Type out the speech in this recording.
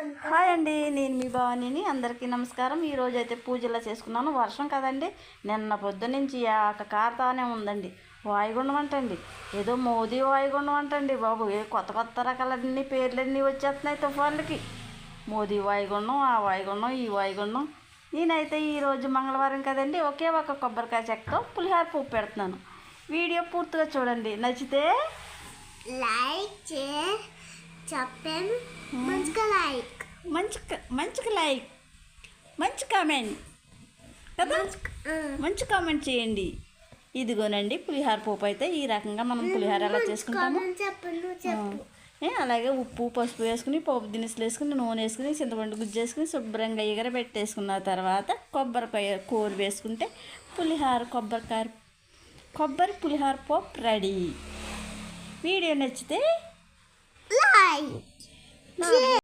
Hi అండి నేను మీ భవానీని. అందరికీ నమస్కారం. ఈరోజు అయితే పూజలా చేసుకున్నాను? వర్షం కదండి. నిన్న పొద్దు నుంచి ఆక కారుతానే ఉందండి. వాయుగుండం అంటండి. ఏదో మోదీ వాయుగుండం అంటండి బాబు. ఏ కొత్త కొత్త రకాలన్నీ పేర్లన్నీ వచ్చేస్తున్నాయి తుఫాన్లకి. మోదీ వాయుగుండం ఆ వాయుగుండం ఈ వాయుగుండం. నేనైతే ఈరోజు మంగళవారం కదండి ఒకే ఒక కొబ్బరికాయ చెక్కతో పులిహార పువ్వు పెడుతున్నాను. వీడియో పూర్తిగా చూడండి. నచ్చితే చెప్పాను. మంచిగా లైక్ మంచి మంచిగా లైక్ మంచి కామెంట్ కదా? మంచి కామెంట్ చేయండి. ఇదిగోనండి పులిహార పోపు అయితే ఈ రకంగా మనం పులిహార ఎలా చేసుకుంటాము. అలాగే ఉప్పు పసుపు వేసుకుని పోపు దినుసులు వేసుకుని నూనె వేసుకుని చింతపండు గుజ్జు వేసుకుని శుభ్రంగా ఎగర పెట్టేసుకున్న తర్వాత కొబ్బరికాయ కూర వేసుకుంటే పులిహార కొబ్బరికాయ కొబ్బరి పులిహార పోపు రెడీ. వీడియో నచ్చితే లైక్